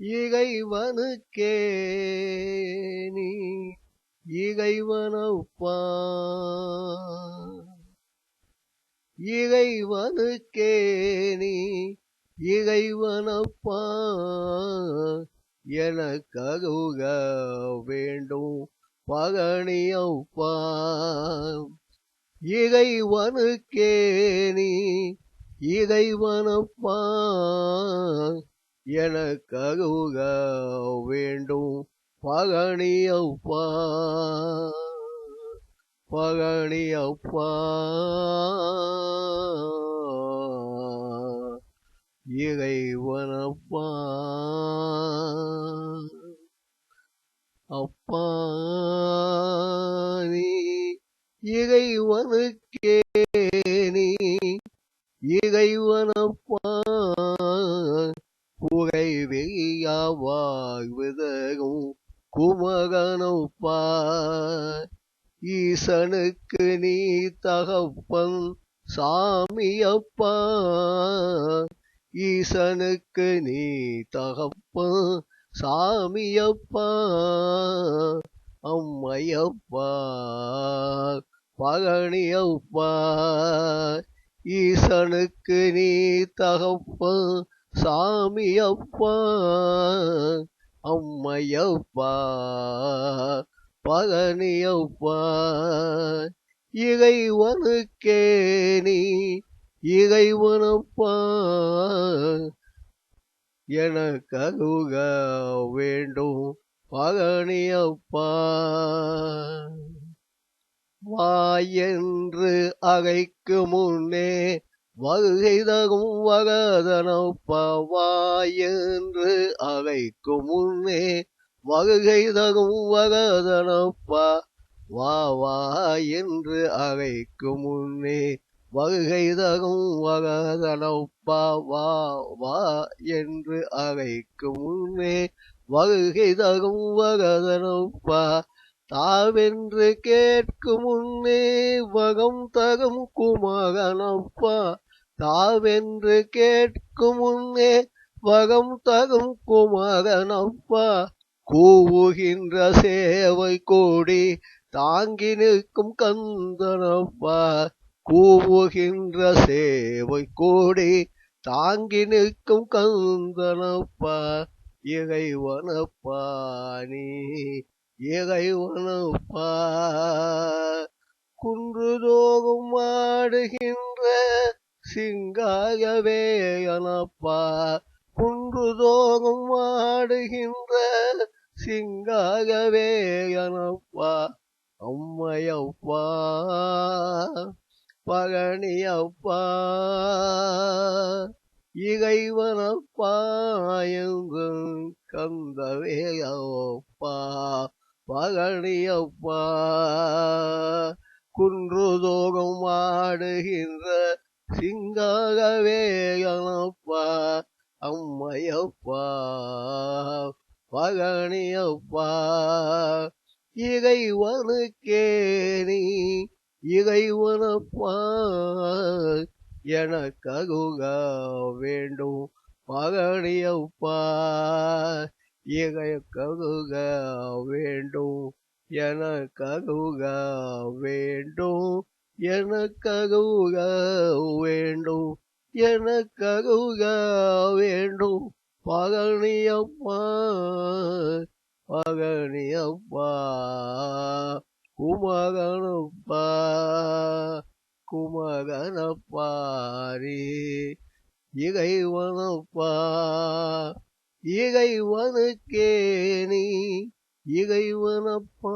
இறைவனுக்கே நீ இறைவனப்பா. இறைவனுக்கே நீ இறைவனப்பா. எனக்கருக வேண்டும் பகனியப்பா இறைவனுக்கே நீ இறைவனப்பா. எனக்காக வேண்டும். பகனியப்பா பகனியப்பா இறைவனப்பா அப்பா நீ இறைவனுக்கே நீ இறைவனப்பா. புகை வெளியாவாழ்வதகும் குமகனப்பா ஈசனுக்கு நீ தகப்பன் சாமியப்பா ஈசனுக்கு நீ தகப்பன் சாமியப்பா அம்மையப்பா பகனியப்பா ஈசனுக்கு நீ தகப்பன் சாமியப்பா அம்மையப்பா பகனியப்பா இறைவனுக்கே நீ இறைவனப்பா. எனக்கருக வேண்டும் பகனியப்பா வாயென்று அகைக்கு முன்னே வருகை தகும் வகதனப்பா வாயென்று முன்னே வருகை தகும் வகதனப்பா வா வா என்று அழைக்கும் முன்னே வருகை தகும் வகதனப்பா வா வா என்று அழைக்கும் முன்னே வருகைதாகும் வகதனப்பா தாவென்று கேட்கும் உன்னே வகம் தகும் குமகனப்பா. தாவென்று கேட்கும் உன்னே வகம் தகும் குமகனப்பா. கூவுகின்ற சேவை கோடி தாங்கி நிற்கும் கந்தனப்பா. கூவுகின்ற சேவை கோடி தாங்கி நிற்கும் கந்தனப்பா. இறைவனப்பா நீ இறைவனப்பா குன்றுதோறும் ஆடுகின்ற சிங்காகவேயனப்பா குன்றுதோறும் ஆடுகின்ற சிங்காகவேயனப்பா அம்மையப்பா பழனியப்பா இறைவனப்பா எங்கும் கந்தவேயப்பா பகனியப்பா குன்றுதோறும் ஆடுகின்ற சிங்காகவே எனப்பா அம்மையப்பா பகனியப்பா இறைவனுக்கே நீ இறைவனப்பா எனக்கருக வேண்டும் பகனியப்பா இறைக்கருக வேண்டும் எனக்கருக வேண்டும் எனக்கருக வேண்டும் எனக்கருக வேண்டும். பகனியப்பா பகனியப்பா குமகனப்பா குமகனப்பாரி இறைவனப்பா இறைவனுக்கே நீ இறைவனப்பா.